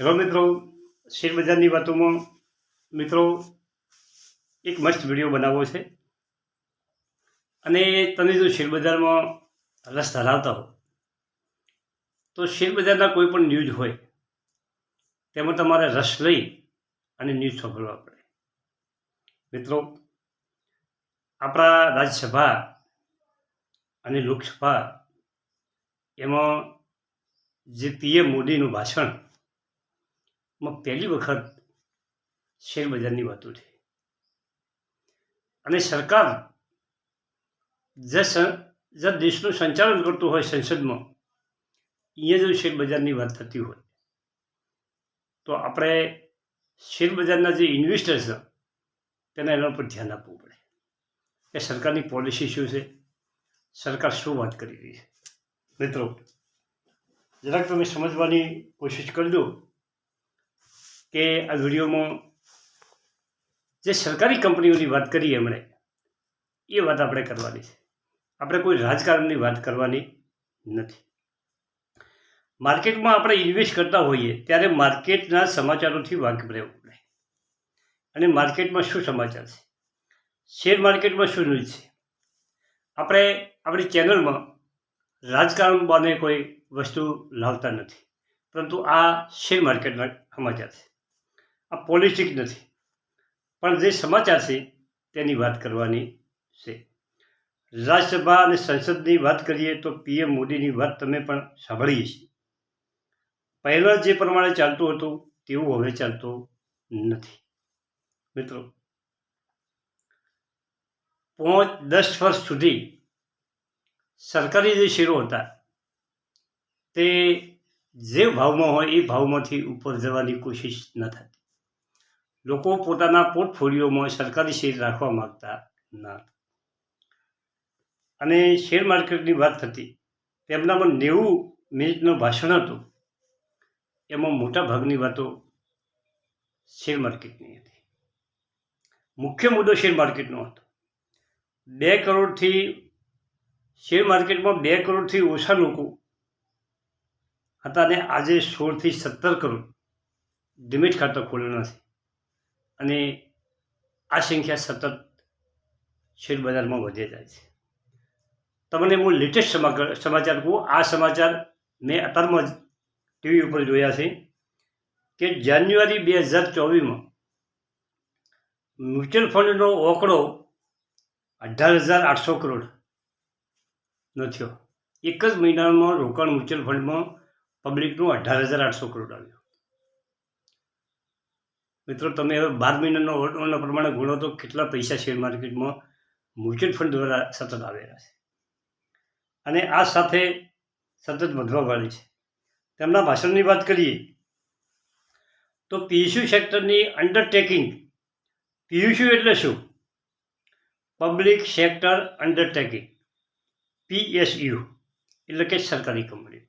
Hello મિત્રો શેરબજારની વાતોમાં મિત્રો, એક મસ્ત વીડિયો બનાવવો છે. અને તમે જો શેરબજારમાં રસ ધરાવતા હો, તો શેરબજારના કોઈ પણ ન્યૂઝ હોય, તેમાં તમારે રસ લઈ અને ન્યૂઝ સાંભળવા પડે. મિત્રો, આપણા રાજ્યસભા અને લોકસભા એમાં જે પીએમ મોદીનું ભાષણ માં પહેલી વખત શેરબજારની વાતો થઈ અને સરકાર જે દેશનું સંચાલન કરતું હોય સંસદમાં અહીંયા જો શેર બજારની વાત થતી હોય, તો આપણે શેરબજારના જે ઇન્વેસ્ટર્સ છે, તેના એના પર ધ્યાન આપવું પડે. કે સરકારની પોલિસી શું છે? સરકાર શું વાત કરી રહી છે? મિત્રો, જરાક તમે સમજવાની કોશિશ કરજો. કે આ વિડીયોમાં જે સરકારી કંપનીઓની વાત કરી એમણે, એ વાત આપણે કરવાની છે. આપણે કોઈ રાજકારણની વાત કરવાની નથી. માર્કેટમાં આપણે ઇન્વેસ્ટ કરતા હોઈએ, ત્યારે માર્કેટના સમાચારોથી વાકેફ રહેવું પડે. અને માર્કેટમાં શું સમાચાર છે? શેર માર્કેટમાં શું ન્યૂઝ છે? આપણે આપણી ચેનલમાં રાજકારણ બને કોઈ વસ્તુ લાવતા નથી, પરંતુ આ શેર માર્કેટના સમાચાર છે. આ પોલિટિક નથી. પણ જે સમાચાર છે, તેની વાત કરવાની છે. રાજ્યસભા અને સંસદની વાત કરીએ તો પીએમ મોદીની વાત તમે પણ સાંભળીએ છીએ. પહેલાં જે પ્રમાણે ચાલતું હતું, તેવું હવે ચાલતું નથી. મિત્રો, પાંચ, દસ વર્ષ સુધી સરકારી જે શેરો હતા, તે જે ભાવમાં હોય એ ભાવમાંથી ઉપર જવાની કોશિશ ન થતી. લોકો પોતાના પોર્ટફોલિયોમાં સરકારી શેર રાખવા માગતા ન. અને શેર માર્કેટની વાત થતી, તેમનામાં નેવું મિનિટનું ભાષણ હતું. એમાં મોટા ભાગની વાતો શેર માર્કેટની હતી. મુખ્ય મુદ્દો શેર માર્કેટનો હતો. બે કરોડથી શેર માર્કેટમાં બે કરોડથી ઓછા લોકો હતા ને આજે સોળથી સત્તર કરોડ ડિમિટ ખાતા ખોલેલા છે અને આ સંખ્યા સતત શેરબજારમાં વધે જાય છે. તમને હું લેટેસ્ટ સમાચાર કહું આ સમાચાર મેં અત્યારમાં જ ટીવી ઉપર જોયા છે કે જાન્યુઆરી બે હજાર ચોવીસમાં મ્યુચ્યુઅલ ફંડનો ઓકડો અઢાર હજાર આઠસો કરોડનો થયો. એક જ મહિનામાં રોકાણ મ્યુચ્યુઅલ ફંડમાં પબ્લિકનું અઢાર હજાર આઠસો કરોડ આવ્યું. મિત્રો, તમે હવે બાર મહિનાનો ઓર્ડરના પ્રમાણે ગુણો તો કેટલા પૈસા શેર માર્કેટમાં મ્યુચ્યુઅલ ફંડ દ્વારા સતત આવેલા છે. અને આ સાથે સતત વધવા વાળી છે. તેમના ભાષણની વાત કરીએ તો પીયુસી સેક્ટરની અંડરટેકિંગ પીયુસી એટલે શું? પબ્લિક સેક્ટર અંડરટેકિંગ પીએસયુ એટલે કે સરકારી કંપની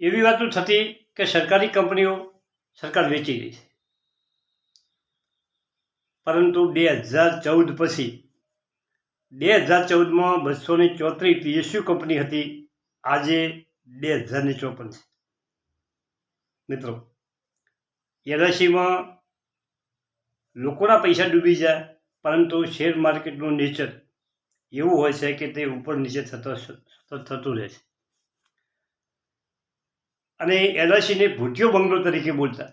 એવી વાતો થતી કે સરકારી કંપનીઓ સરકાર વેચી રહી છે. પરંતુ બે હજાર ચૌદ પછી, બે હજાર ચૌદમાં બસો ને ચોત્રીસ પીએસયુ કંપની હતી. આજે બે હજાર ને ચોપન છે. મિત્રો, એલઆઈસીમાં લોકોના પૈસા ડૂબી જાય, પરંતુ શેર માર્કેટનું નેચર એવું હોય છે કે તે ઉપર નીચે થતો થતું રહે છે. અને એલઆઈસીને ભૂટિયો બંગલો તરીકે બોલતા.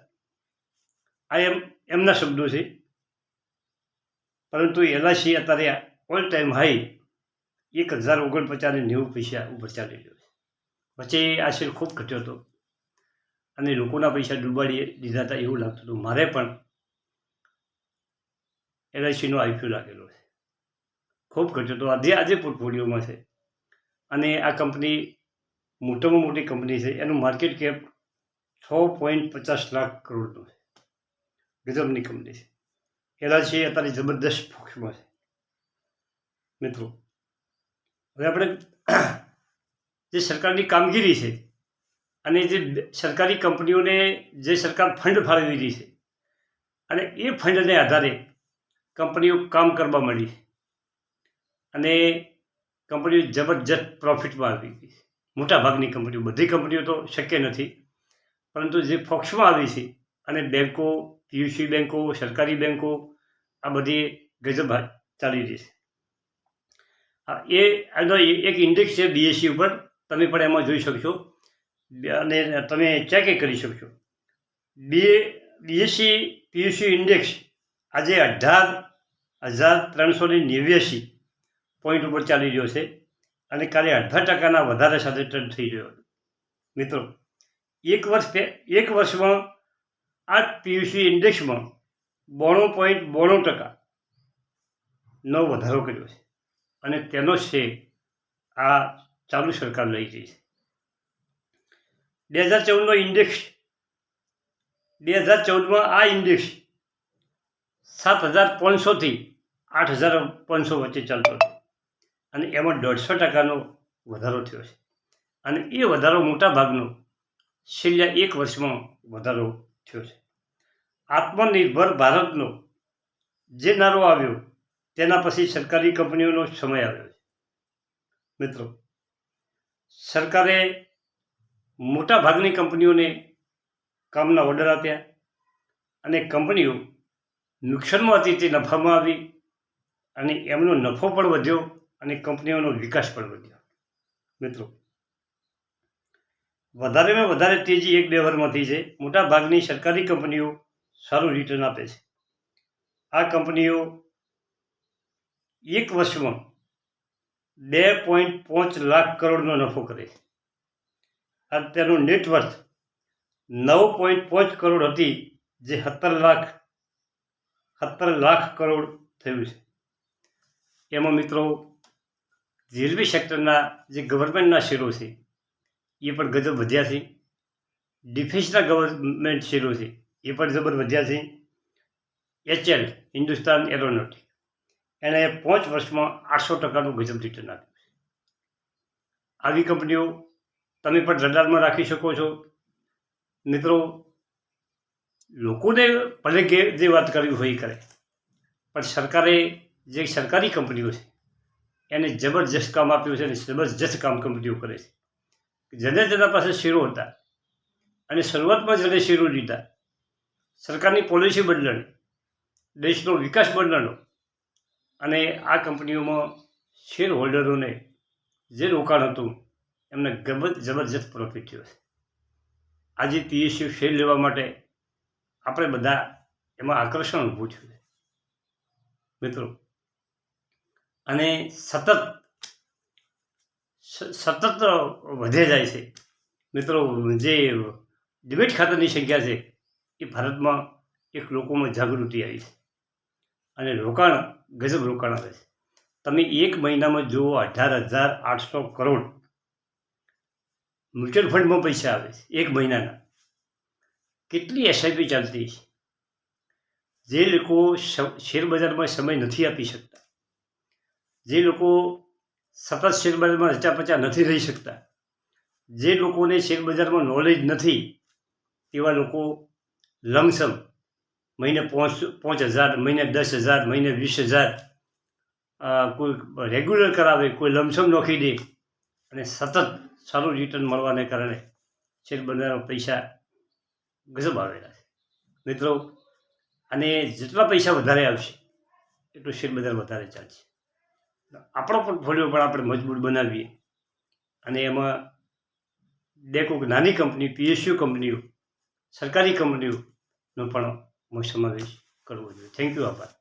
આ એમ, એમના શબ્દો છે. પરંતુ એલઆઈસી અત્યારે ઓલ ટાઈમ હાઈ એક હજાર ઓગણપચાસ નેવું પૈસા ઉપર ચાલી રહ્યો છે. વચ્ચે આ શેર ખૂબ ઘટ્યો હતો. અને લોકોના પૈસા ડૂબાડી દીધા હતા એવું લાગતું હતું. મારે પણ એલઆઈસીનો આઈપીઓ લાગેલો છે. ખૂબ ઘટ્યો હતો. આજે આજે પોર્ટફોલિયોમાં છે. અને આ કંપની મોટામાં મોટી કંપની છે, એનું માર્કેટ કેપ છ પોઈન્ટ પચાસ લાખ કરોડનું છે. ગજબની કંપની છે. એલઆઈસી અત્યારે જબરદસ્ત ફોક્સમાં છે. મિત્રો, હવે આપણે જે સરકારની કામગીરી છે અને જે સરકારી કંપનીઓને જે સરકાર ફંડ ફાળવી રહી છે અને એ ફંડને આધારે કંપનીઓ કામ કરવા મળી અને કંપનીઓ જબરજસ્ત પ્રોફિટમાં આવી ગઈ છે મોટા ભાગની કંપનીઓ, બધી કંપનીઓ તો શક્ય નથી. પરંતુ જે ફોક્સમાં આવી છે અને બેન્કો પીયુસી બેન્કો સરકારી બેન્કો આ બધી ગજબ ચાલી રહી છે. એ આનો એક ઇન્ડેક્સ છે બીએસસી ઉપર. તમે પણ એમાં જોઈ શકશો. અને તમે ચેક કરી શકશો. બીએ બીએસસી પીયુસી ઇન્ડેક્સ આજે અઢાર હજાર ત્રણસો ને નેવ્યાસી પોઈન્ટ ઉપર ચાલી રહ્યો છે. અને કાલે અડધા ટકાના વધારે સાથે ટ્રેન્ડ થઈ હતો. મિત્રો, એક વર્ષ એક વર્ષમાં આ પીયુસી ઇન્ડેક્સમાં બોણું પોઈન્ટ બોણું ટકાનો વધારો કર્યો છે. અને તેનો છે આ ચાલુ સરકાર લઈ જઈ છે. બે હજાર ચૌદનો ઇન્ડેક્સ બે હજાર ચૌદમાં આ ઇન્ડેક્સ સાત હજાર પાંચસોથી આઠ હજાર પાંચસો વચ્ચે ચાલતો હતો. અને એમાં દોઢસો ટકાનો વધારો થયો છે. અને એ વધારો મોટા ભાગનો છેલ્લા એક વર્ષમાં વધારો થયો છે. આત્મનિર્ભર ભારતનો જે નારો આવ્યો, તેના પછી સરકારી કંપનીઓનો સમય આવ્યો છે. મિત્રો, સરકારે મોટા ભાગની કંપનીઓને કામના ઓર્ડર આપ્યા અને કંપનીઓ નુકસાનમાં હતી તે નફામાં આવી અને એમનો નફો પણ વધ્યો. અને કંપનીઓનો વિકાસ પણ વધ્યો. મિત્રો, વધારેમાં વધારે તેજી એક બે વર્ષમાંથી છે. મોટા ભાગની સરકારી કંપનીઓ સારું રિટર્ન આપે છે. આ કંપનીઓ એક વર્ષમાં બે પોઈન્ટ પાંચ લાખ કરોડનો નફો કરે છે. અને તેનું નેટવર્થ નવ પોઈન્ટ પાંચ કરોડ હતી, જે સત્તર લાખ સત્તર લાખ કરોડ થયું છે. એમાં મિત્રો રેલવે સેક્ટરના જે ગવર્મેન્ટના શેરો છે, એ પણ ગજબ વધ્યા છે. ડિફેન્સના ગવર્મેન્ટ શેરો છે, એ પણ જબર વધ્યા છે. એચએલ, હિન્દુસ્તાન એરોનોટિક એણે પાંચ વર્ષમાં આઠસો ટકાનું ગજબ રિટર્ન આપ્યું છે. આવી કંપનીઓ તમે પણ રડારમાં રાખી શકો છો. મિત્રો, લોકોને ભલે જે વાત કરવી હોય એ કરે, પણ સરકારે જે સરકારી કંપનીઓ છે એને જબરજસ્ત કામ આપ્યું છે અને જબરજસ્ત કામ કંપનીઓ કરે છે. જેને જેના પાસે શેરો હતા અને શરૂઆતમાં જેને શેરો લીધા, સરકારની પોલિસી બદલાણી, દેશનો વિકાસ બદલાનો અને આ કંપનીઓમાં શેર હોલ્ડરોને જે રોકાણ હતું, એમને ગબ જબરજસ્ત પ્રોફિટ થયો છે. આજે પીએસયુ શેર લેવા માટે આપણે બધા એમાં આકર્ષણ ઊભું થયું છે. મિત્રો અને સતત સતત વધે જાય છે. મિત્રો, જે ડિબેટ ખાતાની સંખ્યા છે, એ ભારતમાં એક લોકોમાં જાગૃતિ આવી છે. અને રોકાણ, ગજબ રોકાણ આવે છે. તમે એક મહિનામાં જુઓ, અઢાર હજાર આઠસો કરોડ મ્યુચ્યુઅલ ફંડમાં પૈસા આવે છે, એક મહિનાના. કેટલી એસઆઈપી ચાલતી છે જે લોકો શેરબજારમાં સમય નથી આપી શકતા. જે લોકો સતત શેરબજારમાં રચાપચા નથી રહી શકતા, જે લોકોને શેરબજારમાં નોલેજ નથી તેવા લોકો લમસમ મહિને પાંચ પાંચ હજાર, મહિને દસ હજાર, મહિને વીસ હજાર કોઈ રેગ્યુલર કરાવે, કોઈ લમસમ નોખી દે અને સતત સારું રિટર્ન મળવાને કારણે શેરબજારમાં પૈસા ગજબ આવેલા છે. મિત્રો, અને જેટલા પૈસા વધારે આવશે, એટલું શેરબજાર વધારે ચાલશે. આપણો પોર્ટફોલિયો પણ આપણે મજબૂત બનાવીએ. અને એમાં બે કોઈક નાની કંપની પીએસયુ કંપનીઓ, સરકારી કંપનીઓનો પણ સમાવેશ કરવો જોઈએ. થેન્ક યુ આભાર.